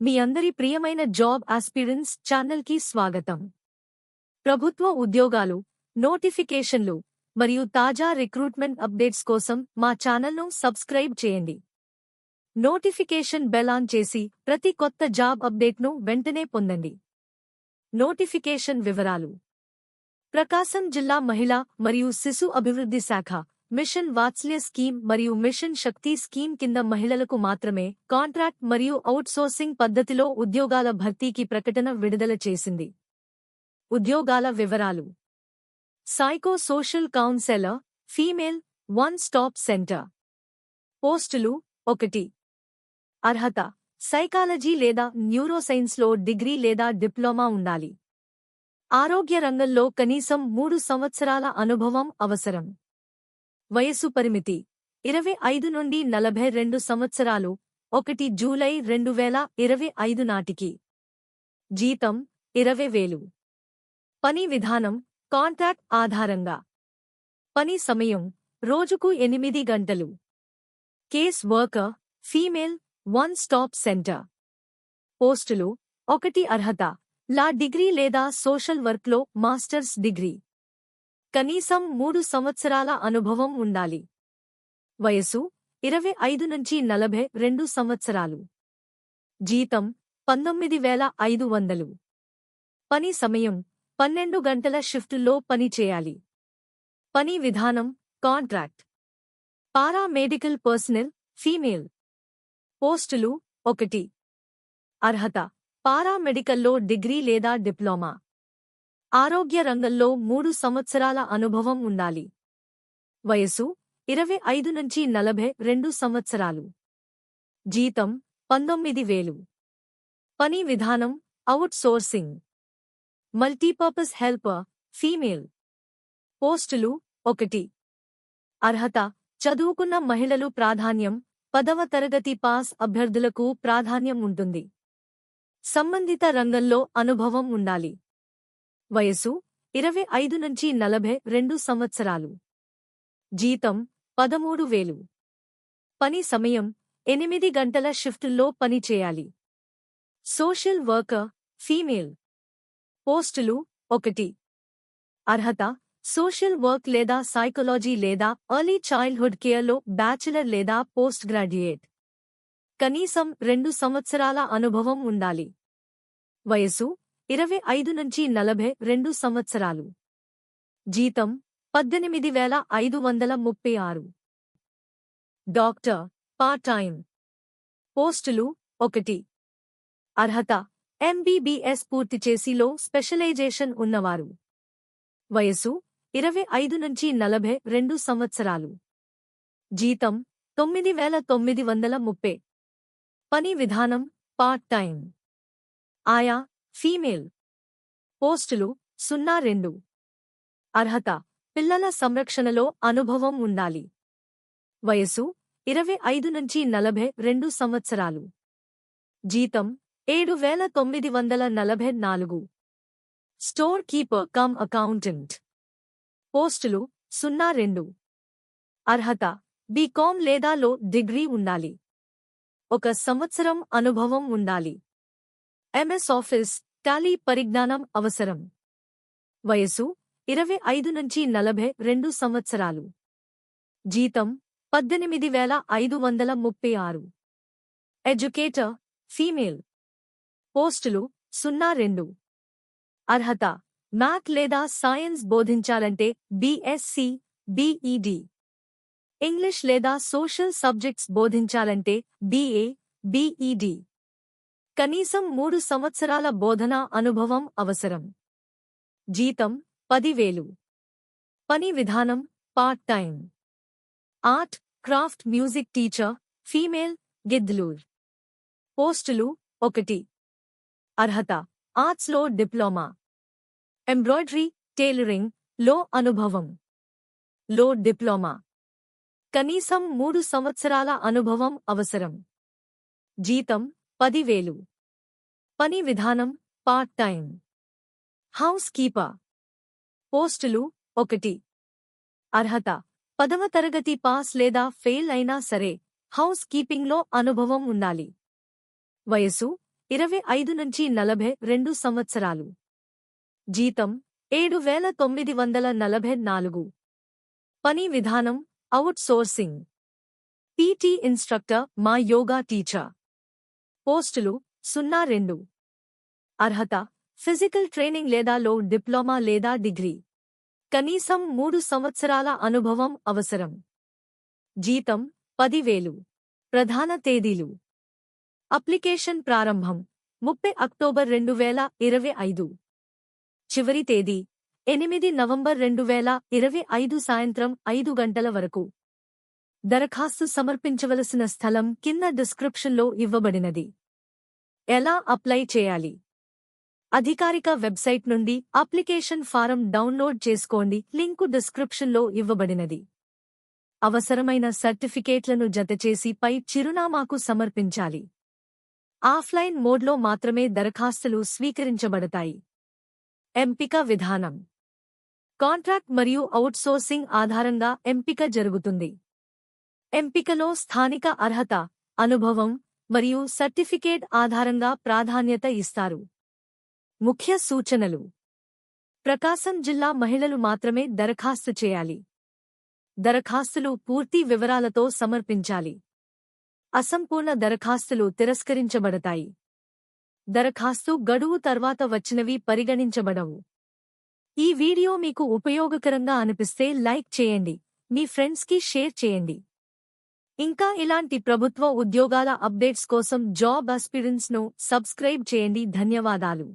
మీ అందరి ప్రియమైన job aspirants ఛానల్కి స్వాగతం. ప్రభుత్వ ఉద్యోగాలు నోటిఫికేషన్లు మరియు తాజా రిక్రూట్మెంట్ అప్డేట్స్ కోసం మా ఛానల్ను సబ్స్క్రైబ్ చేయండి. నోటిఫికేషన్ బెల్ ఆన్ చేసి ప్రతి కొత్త జాబ్ అప్డేట్ను వెంటనే పొందండి. నోటిఫికేషన్ వివరాలు. ప్రకాశం జిల్లా మహిళా మరియు శిశు అభివృద్ధి శాఖ మిషన్ వాత్సల్య స్కీమ్ మరియు మిషన్ శక్తి స్కీమ్ కింద మహిళలకు మాత్రమే కాంట్రాక్ట్ మరియు అవుట్సోర్సింగ్ పద్ధతిలో ఉద్యోగాల భర్తీకి ప్రకటన విడుదల చేసింది. ఉద్యోగాల వివరాలు. Psycho social counsellor female one stop centre. పోస్టులు ఒకటి. అర్హత. సైకాలజీ లేదా న్యూరోసైన్స్లో డిగ్రీ లేదా డిప్లొమా ఉండాలి. ఆరోగ్య రంగంలో కనీసం మూడు సంవత్సరాల అనుభవం అవసరం. వయస్సు పరిమితి. ఇరవై ఐదు నుండి నలభై రెండు సంవత్సరాలు ఒకటి జూలై రెండు వేల ఇరవై ఐదు నాటికి. జీతం ఇరవై వేలు. పని విధానం కాంట్రాక్ట్ ఆధారంగా. పని సమయం రోజుకు ఎనిమిది గంటలు. Case worker female one stop centre. పోస్టులు ఒకటి అర్హత. లా డిగ్రీ లేదా సోషల్ వర్క్లో మాస్టర్స్ డిగ్రీ. కనీసం మూడు సంవత్సరాల అనుభవం ఉండాలి. వయసు ఇరవై ఐదు నుంచి నలభై రెండు సంవత్సరాలు. జీతం పంతొమ్మిది వేల ఐదు వందలు. పని సమయం పన్నెండు గంటల షిఫ్టుల్లో పని చేయాలి. పని విధానం కాంట్రాక్ట్. Paramedical personal female. పోస్టులు ఒకటి. అర్హత పారామెడికల్లో డిగ్రీ లేదా డిప్లొమా. ఆరోగ్య రంగంలో మూడు సంవత్సరాల అనుభవం ఉండాలి. వయసు ఇరవై ఐదు నుంచి నలభై రెండు సంవత్సరాలు. జీతం పంతొమ్మిది వేలు. పని విధానం outsourcing multipurpose helper female. పోస్టులు ఒకటి. అర్హత చదువుకున్న మహిళలు ప్రాధాన్యం పదవ తరగతి పాస్ అభ్యర్థులకు ప్రాధాన్యం ఉంటుంది. సంబంధిత రంగంలో అనుభవం ఉండాలి. వయసు ఇరవై ఐదు నుంచి నలభై రెండు సంవత్సరాలు. జీతం పదమూడు వేలు. పని సమయం ఎనిమిది గంటల షిఫ్టుల్లో పని చేయాలి. Social worker female. పోస్టులు ఒకటి. అర్హత సోషల్ వర్క్ లేదా సైకాలజీ లేదా ఎర్లీ చైల్డ్హుడ్ కేర్లో బ్యాచిలర్ లేదా పోస్ట్ గ్రాడ్యుయేట్. కనీసం రెండు సంవత్సరాల అనుభవం ఉండాలి. వయసు ఇరవై ఐదు నుంచి నలభై రెండు సంవత్సరాలు. జీతం పద్దెనిమిది వేల ఐదు వందల ముప్పై ఆరు. Doctor part time. పోస్టులు ఒకటి. అర్హత ఎంబీబీఎస్ పూర్తి చేసిలో స్పెషలైజేషన్ ఉన్నవారు. వయసు ఇరవై ఐదు నుంచి నలభై రెండు సంవత్సరాలు. జీతం తొమ్మిది వేల తొమ్మిది వందల ముప్పై. పని విధానం పార్ట్ టైం. ఆయా ఫీమేల్. పోస్టులు సున్నా రెండు. అర్హత పిల్లల సంరక్షణలో అనుభవం ఉండాలి. వయసు ఇరవై ఐదు నుంచి నలభై రెండు సంవత్సరాలు. జీతం ఏడు వేల తొమ్మిది వందల నలభై నాలుగు. Store keeper cum accountant. పోస్టులు సున్నా రెండు. అర్హత బీకామ్ లేదా లో డిగ్రీ ఉండాలి. ఒక సంవత్సరం అనుభవం ఉండాలి. ఎంఎస్ ఆఫీస్ టాలీ పరిజ్ఞానం అవసరం. వయసు ఇరవై ఐదు నుంచి నలభై రెండు సంవత్సరాలు. జీతం పద్దెనిమిది వేల ఐదు వందల ముప్పై ఆరు. Educator female. పోస్టులు సున్నా రెండు. అర్హత మ్యాథ్ లేదా సైన్స్ బోధించాలంటే బీఎస్సీ బీఈడి. ఇంగ్లీష్ లేదా సోషల్ సబ్జెక్ట్స్ బోధించాలంటే బీఏ బీఈడి. కనీసం మూడు సంవత్సరాల బోధనా అనుభవం అవసరం. జీతం పదివేలు. పని విధానం part time. Art craft music teacher female Giddalur. పోస్టులు ఒకటి. అర్హత ఆర్ట్స్లో డిప్లొమా. ఎంబ్రాయిడరీ టైలరింగ్లో అనుభవం. లో డిప్లొమా. కనీసం మూడు సంవత్సరాల అనుభవం అవసరం. జీతం పదివేలు. పని విధానం పార్ట్ టైం హౌస్ కీపర్ పోస్టులు ఒకటి. అర్హత. పదవ తరగతి పాస్ లేదా ఫెయిల్ అయినా సరే హౌస్ కీపింగ్లో అనుభవం ఉండాలి. వయసు ఇరవై ఐదు నుంచి నలభై రెండు సంవత్సరాలు. జీతం ఏడు వేల తొమ్మిది వందల నలభై నాలుగు. పని విధానం అవుట్ సోర్సింగ్ పీటీ ఇన్స్ట్రక్టర్ మా యోగా టీచర్. పోస్టులు సున్నా రెండు. అర్హత ఫిజికల్ ట్రైనింగ్ లేదా లో డిప్లొమా లేదా డిగ్రీ. కనీసం మూడు సంవత్సరాల అనుభవం అవసరం. జీతం పదివేలు. ప్రధాన తేదీలు. అప్లికేషన్ ప్రారంభం ముప్పై అక్టోబర్ రెండు వేల ఇరవై ఐదు. చివరి తేదీ ఎనిమిది నవంబర్ రెండు వేల ఇరవై ఐదు సాయంత్రం ఐదు గంటల వరకు. దరఖాస్తు సమర్పించవలసిన స్థలం కింద డిస్క్రిప్షన్లో ఇవ్వబడినది. ఎలా అప్లై చేయాలి? అధికారిక వెబ్సైట్ నుండి అప్లికేషన్ ఫారం డౌన్లోడ్ చేసుకోండి. లింకు డిస్క్రిప్షన్లో ఇవ్వబడినది. అవసరమైన సర్టిఫికేట్లను జతచేసి పై చిరునామాకు సమర్పించాలి. ఆఫ్లైన్ మోడ్లో మాత్రమే దరఖాస్తులు స్వీకరించబడతాయి. ఎంపిక విధానం. కాంట్రాక్ట్ మరియు అవుట్సోర్సింగ్ ఆధారంగా ఎంపిక జరుగుతుంది. ఎంపికలో స్థానిక అర్హత అనుభవం మరియు సర్టిఫికేట్ ఆధారంగా ప్రాధాన్యత ఇస్తారు. ముఖ్య సూచనలు. ప్రకాశం జిల్లా మహిళలు మాత్రమే దరఖాస్తు చేయాలి. దరఖాస్తులు పూర్తి వివరాలతో సమర్పించాలి. అసంపూర్ణ దరఖాస్తులు తిరస్కరించబడతాయి. దరఖాస్తు గడువు తర్వాత వచ్చినవి పరిగణించబడవు. ఈ వీడియో మీకు ఉపయోగకరంగా అనిపిస్తే లైక్ చేయండి. మీ ఫ్రెండ్స్కి షేర్ చేయండి. ఇంకా ఇలాంటి ప్రభుత్వ ఉద్యోగాల అప్డేట్స్ కోసం జాబ్ అస్పిరెన్స్ను సబ్స్క్రైబ్ చేయండి. ధన్యవాదాలు.